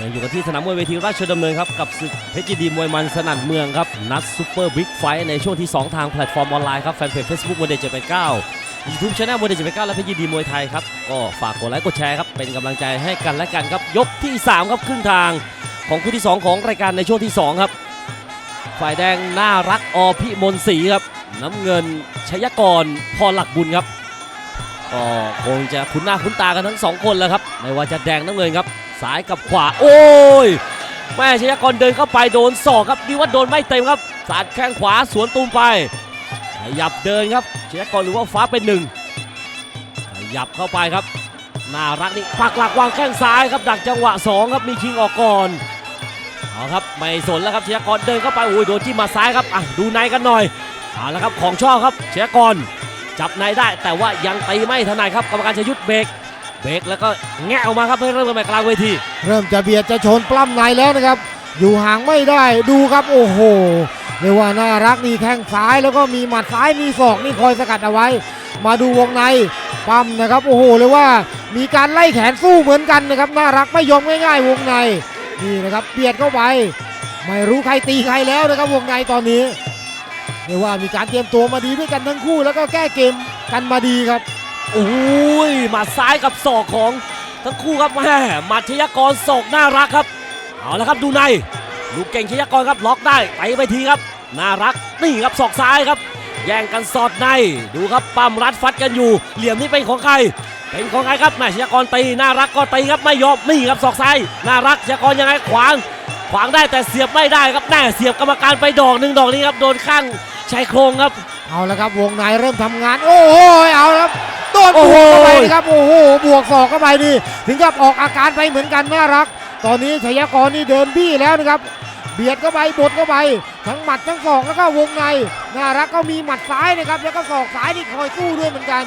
ยังอยู่กันที่สนามมวยเวทีราชดำเนินครับ กับศึกเพชรยินดีมวยมันสนั่นเมืองครับ นัดซูเปอร์บิ๊กไฟท์ในช่วงที่ 2 ทางแพลตฟอร์มออนไลน์ครับ แฟนเพจ Facebook มวยเดช789 YouTube Channel มวยเดช789และเพชรยินดีมวยไทยครับ ก็ฝากกดไลค์กดแชร์ครับ เป็นกำลังใจให้กันและกันครับ ยกที่ 3 ครับครึ่งทางของคู่ที่ 2 ของรายการในช่วงที่ 2 ครับ ฝ่ายแดงน่ารักอพิมลศรีครับ น้ำเงินชยกรพรหลักบุญครับก็คงจะคุ้นหน้าคุ้นตากันทั้งสองคนแล้วครับไม่ว่าจะแดงน้ำเงินครับ ซ้ายกับขวา โอ้ย แม่ชยากรเดินเข้าไปโดนศอกครับนี่ว่าโดนไม่เต็มครับ สาดแข้งขวาสวนตูมไป ขยับเดินครับชยากรหรือว่าฟ้าเป็นหนึ่งขยับเข้าไปครับ น่ารักนี่ปักหลักวางแข้งซ้ายครับ ดักจังหวะสองครับ มีชิงออกก่อนเอาครับไม่สนแล้วครับชยากรเดินเข้าไปโอ้ยโดนจิ้มมาซ้ายครับอะดูในกันหน่อยเอาละครับของชอบครับชยากรจับในได้แต่ว่ายังตีไม่ถนัดครับกรรมการชยุทธเบรก เบรกแล้วก็แงะออกมาครับเพื่อเริ่มกันใหม่กลางเวที เริ่มจะเบียดจะชนปล้ำในแล้วนะครับ อยู่ห่างไม่ได้ดูครับโอ้โหเรียกว่าน่ารักนี่แข้งซ้ายแล้วก็มีหมัดซ้ายมีศอกนี่คอยสกัดเอาไว้ มาดูวงในปั้มนะครับ โอ้โหเลยว่ามีการไล่แขนสู้เหมือนกันนะครับน่ารักไม่ยอมง่าย ๆ วงในนี่นะครับเบียดเข้าไป ไม่รู้ใครตีใครแล้วนะครับวงในตอนนี้เรียกว่ามีการเตรียมตัวมาดีด้วยกันทั้งคู่ แล้วก็แก้เกมกันมาดีครับ อ้ยหมัดซ้ายกับศอกของทั้งคู่ครับแม่มัดชยากรศอกน่ารักครับ เอาละครับดูในลูกเก่งชยากรครับล็อกได้ไปไปทีครับ น่ารักนี่ครับศอกซ้ายครับ แย่งกันสอดในดูครับปั้มรัดฟัดกันอยู่ เหลี่ยมนี้เป็นของใครเป็นของใครครับแม่ชยากรตีน่ารักก็ตีครับไม่ยอมนี่ครับศอกซ้ายน่ารักชยากรยังไงขวางขวางได้แต่เสียบไม่ได้ครับแน่เสียบกรรมการไปดอกหนึ่งดอกนี้ครับโดนข้างชายโครงครับ เอาละครับวงในเริ่มทำงาน โอ้โหเอาละครับ โดนโอ้บวกเข้าไปนะครับโอ้โหบวกศอกเข้าไปนี่ถึงกับออกอาการไปเหมือนกันน่ารัก ตอนนี้ชัยกรนี่เดินบี้แล้วนะครับ เบียดเข้าไปบดเข้าไป ทั้งหมัดทั้งศอกแล้วก็วงในน่ารักก็มีหมัดซ้ายนะครับ แล้วก็ศอกซ้ายนี่คอยสู้ด้วยเหมือนกัน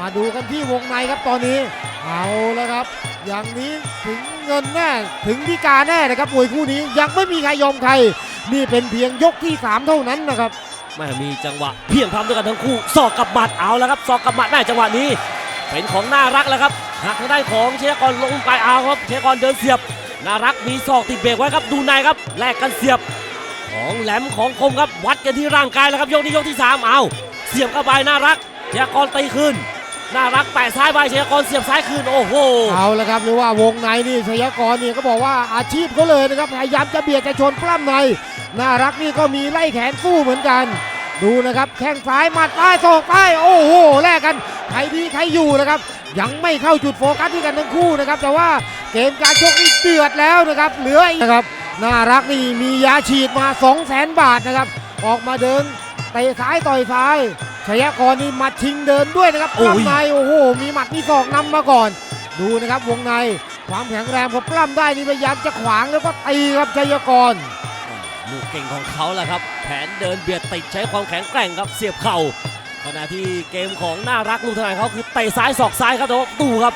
มาดูกันที่วงในครับตอนนี้เอาแล้วครับ อย่างนี้ถึงเงินแน่ถึงพิการแน่นะครับมวยคู่นี้ยังไม่มีใครยอมใคร นี่เป็นเพียงยกที่สามเท่านั้นนะครับ แม่มีจังหวะเพียงพร้ำด้วยกันทั้งคู่ศอกกับหมัดเอาแล้วครับศอกกับหมัดแม่จังหวะนี้ เป็นของน่ารักแล้วครับหักทางด้านของเชยกรลงไปเอาครับเชยกรเดินเสียบน่ารักมีศอกติดเบรกไว้ครับดูในครับแลกกันเสียบ ของแหลมของคมครับวัดกันที่ร่างกายแล้วครับยกนี้ยกที่สามเอา เสียบเข้าไปน่ารักเชยกรตีคืน น่ารักแปะซ้ายไปเชยกรเสียบซ้ายคืนโอ้โหเอาละครับหรือว่าวงในนี่ชยกรนี่ก็บอกว่าอาชีพเขาเลยนะครับพยายามจะเบียดจะชนปล้ำใน น่ารักนี่ก็มีไล่แขนสู้เหมือนกัน ดูนะครับแข้งซ้ายหมัดซ้ายศอกซ้ายโอ้โหแลกกันใครดีใครอยู่นะครับ ยังไม่เข้าจุดโฟกัสที่กันทั้งคู่นะครับ แต่ว่าเกมการชกนี่เดือดแล้วนะครับเหลืออีกนะครับน่ารักนี่มียาฉีดมา 2 0 0 0 0 0 บาทนะครับ ออกมาเดินเตะซ้ายต่อยซ้าย ชยกรนี่หมัดชิงเดินด้วยนะครับโอ้ยปล้ำในโอ้โหมีหมัดมีศอกนำมาก่อน ดูนะครับวงในความแข็งแรงพอปล้ำได้นี่พยายามจะขวางแล้วก็ตีครับชัยกรลูกเก่งของเขาแหละครับ แผนเดินเบียดติดใช้ความแข็งแกร่งครับเสียบเข่าขณะที่เกมของน่ารักลูกทนายเขาคือเตะซ้ายศอกซ้ายครับแต่ว่าดูครับ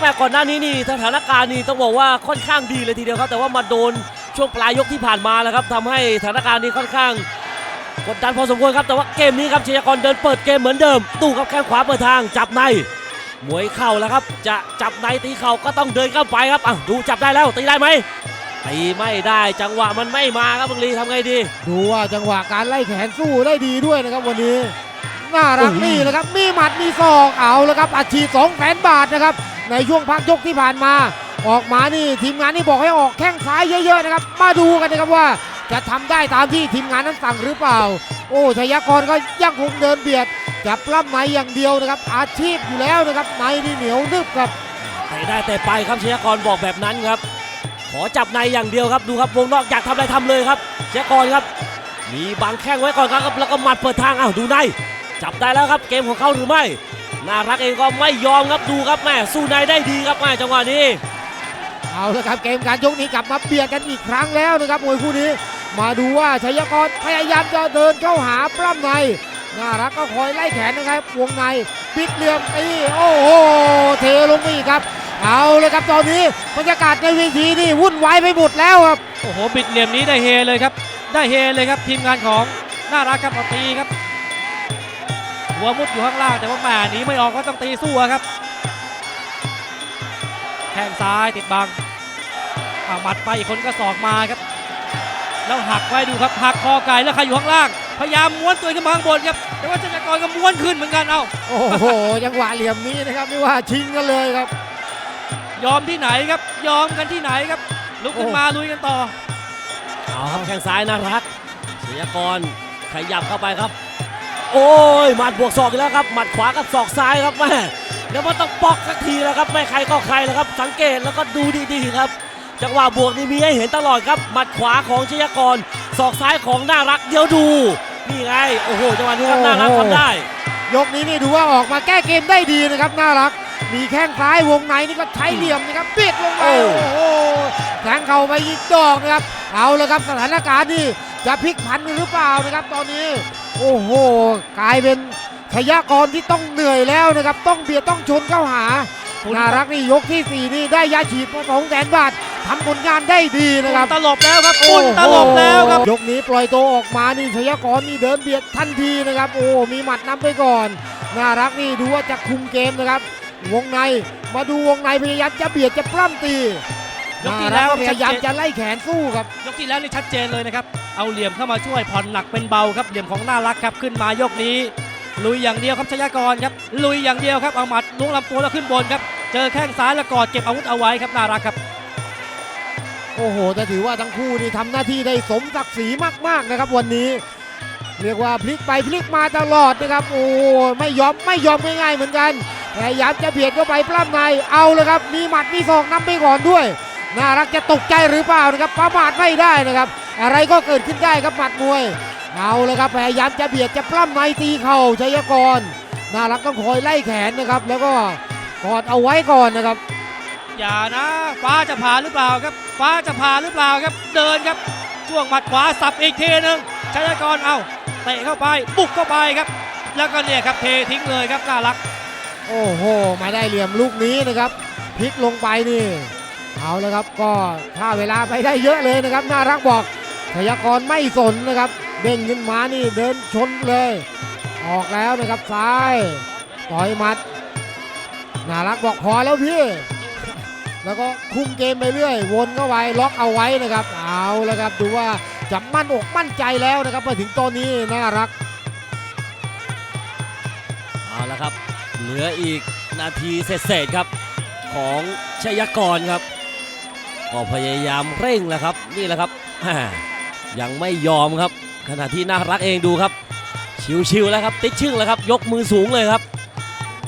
แม่ก่อนหน้านี้นี่สถานการณ์นี่ต้องบอกว่าค่อนข้างดีเลยทีเดียวครับ แต่ว่ามาโดนช่วงปลายยกที่ผ่านมาแล้วครับทำให้สถานการณ์นี้ค่อนข้าง กดดันพอสมควรครับแต่ว่าเกมนี้ครับชยากรเดินเปิดเกมเหมือนเดิมตู้ครับแข้งขวาเปิดทางจับในมวยเข่าแล้วครับ จะจับในตีเข่าก็ต้องเดินเข้าไปครับอะดูจับได้แล้วตีได้ไหมตีไม่ได้จังหวะมันไม่มาครับบังลีทำไงดี ดูว่าจังหวะการไล่แขนสู้ได้ดีด้วยนะครับวันนี้น่ารักโอ้ยนี่นะครับ มีหมัดมีศอกเอาแล้วครับอัดฉีด2 0 0 0 0 0บาทนะครับ ในช่วงพักยกที่ผ่านมา ออกมานี่ทีมงานนี่บอกให้ออกแข้งซ้ายเยอะ ๆ นะครับ มาดูกันนะครับว่า จะทำได้ตามที่ทีมงานนั้นสั่งหรือเปล่า โอ้ชัยกรก็ยังคงเดินเบียดจับปล้ำในอย่างเดียวนะครับ อาชีพอยู่แล้วนะครับในนี่เหนียวนึบครับเตะได้แต่ไปครับชยากรบอกแบบนั้นครับ ขอจับในอย่างเดียวครับดูครับวงนอกอยากทำอะไรทำเลยครับชยากรครับ มีบังแข้งไว้ก่อนครับแล้วก็หมัดเปิดทางอ้าวดูในจับได้แล้วครับเกมของเขาหรือไม่น่ารักเองก็ไม่ยอมครับดูครับแม่สู้ในได้ดีครับแม่จังหวะนี้เอาละครับเกมการยกนี้กลับมาเบียดกันอีกครั้งแล้วนะครับมวยคู่นี้ มาดูว่าชัยกรพยายามจะเดินเข้าหาปล้ำในน่ารักก็คอยไล่แขนนะครับวงในปิดเหลี่ยมตีโอ้โหเทลงไปครับ เอาเลยครับตอนนี้บรรยากาศในเวทีนี่วุ่นวายไปหมดแล้วครับโอ้โหบิดเหลี่ยมนี้ได้เฮเลยครับ ได้เฮเลยครับทีมงานของน่ารักครับตีครับหัวมุดอยู่ข้างล่างแต่ว่าแหม่หนีไม่ออกก็ต้องตีสู้ครับแข้งซ้ายติดบังหมัดไปอีกคนก็ศอกมาครับ แล้วหักไว้ดูครับหักคอไก่แล้วใครอยู่ข้างล่าง พยายามม้วนตัวขึ้นมาข้างบนครับ แต่ว่าชัยกรก็ม้วนขึ้นเหมือนกันเอ้าโอ้โหจังหวะเหลี่ยมนี้นะครับไม่ว่าชิงกันเลยครับ ยอมที่ไหนครับ ยอมกันที่ไหนครับ ลุกขึ้นมาลุยกันต่อเอาครับแข้งซ้ายน่ารักชยากรขยับเข้าไปครับ โอ้ยหมัดบวกศอกอีกแล้วครับหมัดขวากับศอกซ้ายครับแม่เดี๋ยวมันต้องปอกสักทีแล้วครับไม่ใครก็ใครแล้วครับ สังเกตแล้วก็ดูดีๆครับ จังหวะบวกนี่มีให้เห็นตลอดครับหมัดขวาของชยากรศอกซ้ายของน่ารักเดี๋ยวดู นี่ไงโอ้โหจังหวะนี้ครับน่ารักทำได้ ยกนี้นี่ดูว่าออกมาแก้เกมได้ดีนะครับน่ารัก มีแข้งซ้ายวงในนี่ก็ใช้เหลี่ยมนะครับปิดลงไปโอ้โอ้โหแทงเข่าไปอีกดอกนะครับ เอาเลยครับสถานการณ์นี่จะพลิกผันหรือเปล่านะครับ ตอนนี้โอ้โหกลายเป็นชยากรที่ต้องเหนื่อยแล้วนะครับ ต้องเบียดต้องชนเข้าหาน่ารักนี่ยกที่สี่นี่ได้ยาฉีดมาสองแสนบาท ทำผลงานได้ดีนะครับตลบแล้วครับคุณตลบแล้วครับ ยกนี้ปล่อยตัวออกมานี่ชยากรนี่เดินเบียดทันทีนะครับ โอ้มีหมัดนำไปก่อน น่ารักนี่ดูว่าจะคุมเกมนะครับ วงในมาดูวงในพยายามจะเบียดจะปล้ำตียกน่าที่รัแล้กวก็พยายามจะไล่แขนสู้ครับ ยกที่แล้วนี่ชัดเจนเลยนะครับ เอาเหลี่ยมเข้ามาช่วยผ่อนหนักเป็นเบาครับ เหลี่ยมของน่ารักครับขึ้นมายกนี้ลุยอย่างเดียวครับชยากรครับลุยอย่างเดียวครับเอาหมัดล้วงลำตัวแล้วขึ้นบนครับเจอแข้งซ้ายแล้วกอดเก็บอาวุธเอาไว้ครับน่ารักครับ โอ้โหแต่ถือว่าทั้งคู่นี่ทำหน้าที่ได้สมศักดิ์ศรีมากๆนะครับ วันนี้ เรียกว่าพลิกไปพลิกมาตลอดนะครับ โอ้ไม่ยอมไม่ยอมง่ายๆเหมือนกันพยายามจะเบียดเข้าไปปล้ำในเอาเลยครับ มีหมัดมีศอกนำไปก่อนด้วย น่ารักจะตกใจหรือเปล่านะครับประมาทไม่ได้นะครับ อะไรก็เกิดขึ้นได้ครับหมัดมวย เอาเลยครับพยายามจะเบียดจะปล้ำในตีเข่าชัยกร น่ารักต้องคอยไล่แขนนะครับ แล้วก็กอดเอาไว้ก่อนนะครับ อย่านะ ฟ้าจะผ่าหรือเปล่าครับ ฟ้าจะผ่าหรือเปล่าครับ เดินครับช่วงหมัดขวาสับอีกทีหนึ่งชัยกรเอาเตะเข้าไปบุกเข้าไปครับ แล้วก็เนี่ยครับเททิ้งเลยครับน่ารัก โอ้โห มาได้เหลี่ยมลูกนี้นะครับพลิกลงไปนี่เอาเลยครับก็ค่าเวลาไปได้เยอะเลยนะครับ น่ารักบอกพยกรไม่สนนะครับเด้งขึ้นมานี่เดินชนเลย ออกแล้วนะครับซ้ายต่อยมัดน่ารักบอกพอแล้วพี่ แล้วก็คุมเกมไปเรื่อย วนเข้าไปล็อกเอาไว้นะครับ เอาแล้วครับดูว่าจะมั่นอกมั่นใจแล้วนะครับมาถึงตอนนี้น่ารักเอาละครับ เหลืออีกนาทีเศษครับของชยกรครับ ก็พยายามเร่งแล้วครับ นี่แหละครับยังไม่ยอมครับ ขณะที่น่ารักเองดูครับ ชิวๆแล้วครับ ติดชึ่งแล้วครับ ยกมือสูงเลยครับ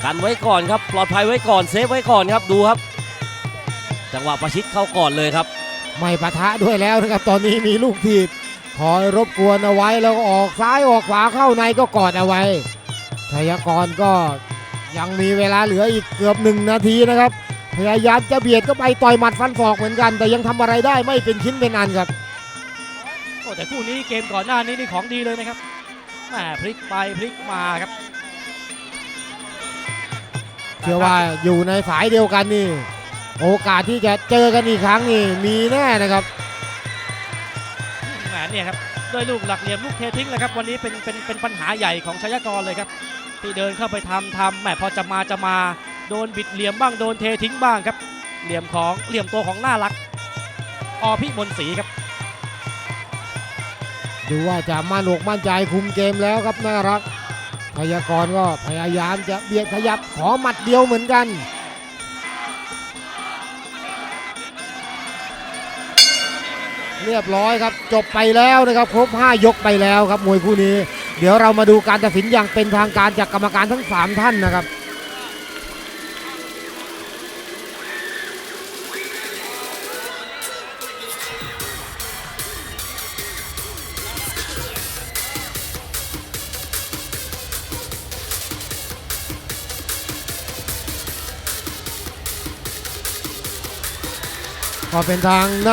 กันไว้ก่อนครับ ปลอดภัยไว้ก่อนเซฟไว้ก่อนครับดูครับ จังหวะประชิดเข้าก่อนเลยครับ ไม่ปะทะด้วยแล้วนะครับ ตอนนี้มีลูกทีบคอยรบกวนเอาไว้แล้วก็ออกซ้ายออกขวาเข้าในก็กอดเอาไว้ชัยกรก็ยังมีเวลาเหลืออีกเกือบหนึ่งนาทีนะครับพยายามจะเบียดก็ไปต่อยหมัดฟันศอกเหมือนกัน แต่ยังทำอะไรได้ไม่เป็นชิ้นเป็นอันครับโอ้แต่คู่นี้เกมก่อนหน้านี้นี่ของดีเลยนะครับแหมพลิกไปพลิกมาครับเชื่อว่าอยู่ในสายเดียวกันนี่ โอกาสที่จะเจอกันอีกครั้งนี่มีแน่นะครับแหมเนี่ยครับด้วยลูกหลักเหลี่ยมลูกเททิ้งเลยครับวันนี้เป็นเป็นเป็นปัญหาใหญ่ของชยากรเลยครับ ที่เดินเข้าไปทำทำแหมพอจะมาจะมาโดนบิดเหลี่ยมบ้างโดนเททิ้งบ้างครับ เหลี่ยมของเหลี่ยมตัวของน่ารักอพิมลศรีครับ ดูว่าจะมั่นอกมั่นใจคุมเกมแล้วครับน่ารักพยากรณ์ก็พยายามจะเบียดขยับขอหมัดเดียวเหมือนกัน เรียบร้อยครับ จบไปแล้วนะครับ ครบ 5 ยกไปแล้วครับมวยคู่นี้ เดี๋ยวเรามาดูการตัดสินอย่างเป็นทางการจากกรรมการทั้ง 3 ท่านนะครับก็เป็นทางหน้า